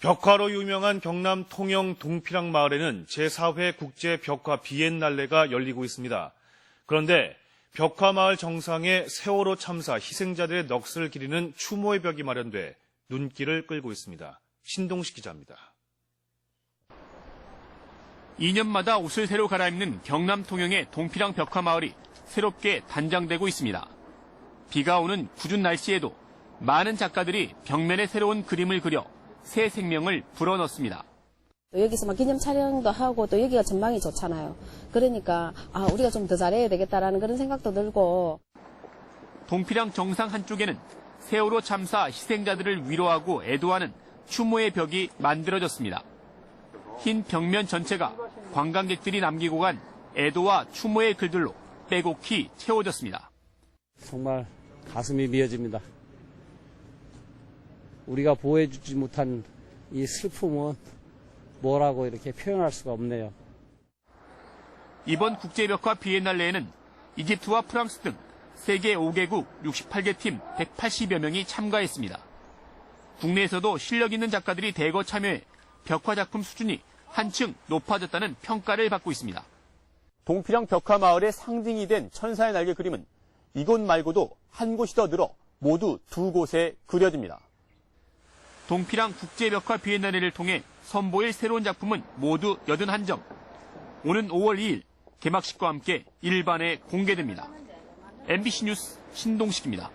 벽화로 유명한 경남 통영 동피랑 마을에는 제4회 국제 벽화 비엔날레가 열리고 있습니다. 그런데 벽화 마을 정상에 세월호 참사 희생자들의 넋을 기리는 추모의 벽이 마련돼 눈길을 끌고 있습니다. 신동식 기자입니다. 2년마다 옷을 새로 갈아입는 경남 통영의 동피랑 벽화 마을이 새롭게 단장되고 있습니다. 비가 오는 궂은 날씨에도 많은 작가들이 벽면에 새로운 그림을 그려 새 생명을 불어넣습니다. 또 여기서 막 기념 촬영도 하고 또 여기가 전망이 좋잖아요. 그러니까 아 우리가 좀 더 잘해야 되겠다라는 그런 생각도 들고 동피랑 정상 한쪽에는 세월호 참사 희생자들을 위로하고 애도하는 추모의 벽이 만들어졌습니다. 흰 벽면 전체가 관광객들이 남기고 간 애도와 추모의 글들로 빼곡히 채워졌습니다. 정말 가슴이 미어집니다. 우리가 보호해주지 못한 이 슬픔은 뭐라고 이렇게 표현할 수가 없네요. 이번 국제벽화 비엔날레에는 이집트와 프랑스 등 세계 5개국 68개 팀 180여 명이 참가했습니다. 국내에서도 실력 있는 작가들이 대거 참여해 벽화 작품 수준이 한층 높아졌다는 평가를 받고 있습니다. 동피랑 벽화 마을의 상징이 된 천사의 날개 그림은 이곳 말고도 한 곳이 더 늘어 모두 두 곳에 그려집니다. 동피랑 국제벽화 비엔날레를 통해 선보일 새로운 작품은 모두 81점. 오는 5월 2일 개막식과 함께 일반에 공개됩니다. MBC 뉴스 신동식입니다.